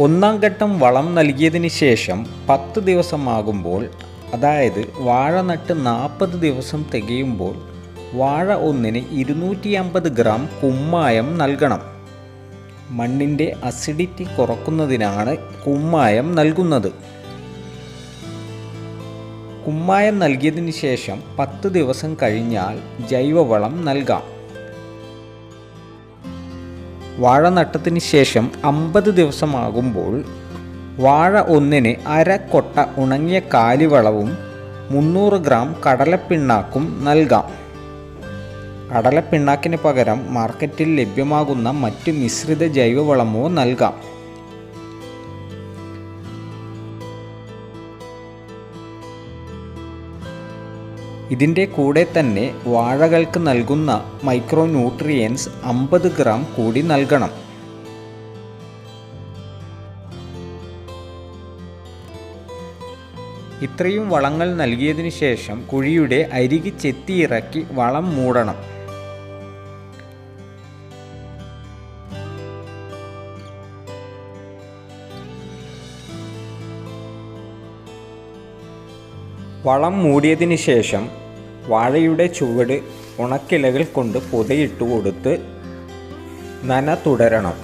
ഒന്നാം ഘട്ടം വളം നൽകിയതിന് ശേഷം പത്ത് ദിവസമാകുമ്പോൾ അതായത് വാഴ നട്ട് നാൽപ്പത് ദിവസം തികയുമ്പോൾ വാഴ ഒന്നിന് ഇരുന്നൂറ്റി അമ്പത് ഗ്രാം കുമ്മായം നൽകണം. മണ്ണിന്റെ അസിഡിറ്റി കുറക്കുന്നതിനാണ് കുമ്മായം നൽകുന്നത്. കുമ്മായം നൽകിയതിന് ശേഷം പത്ത് ദിവസം കഴിഞ്ഞാൽ ജൈവവളം നൽകാം. വാഴ നട്ടത്തിന് ശേഷം അമ്പത് ദിവസമാകുമ്പോൾ വാഴ ഒന്നിന് അര കൊട്ട ഉണങ്ങിയ കാലിവളവും മുന്നൂറ് ഗ്രാം കടലപ്പിണ്ണാക്കും നൽകാം. കടലപ്പിണ്ണാക്കിന് പകരം മാർക്കറ്റിൽ ലഭ്യമാകുന്ന മറ്റ് മിശ്രിത ജൈവവളമോ നൽകാം. ഇതിന്റെ കൂടെ തന്നെ വാഴകൾക്ക് നൽകുന്ന മൈക്രോന്യൂട്രിയൻസ് അമ്പത് ഗ്രാം കൂടി നൽകണം. ഇത്രയും വളങ്ങൾ നൽകിയതിനു ശേഷം കുഴിയുടെ അരികി ചെത്തിയിറക്കി വളം മൂടണം. വളം മൂടിയതിന് ശേഷം വാഴയുടെ ചുവട് ഉണക്കിലകൾ കൊണ്ട് പുതയിട്ട് കൊടുത്ത് നന തുടരണം.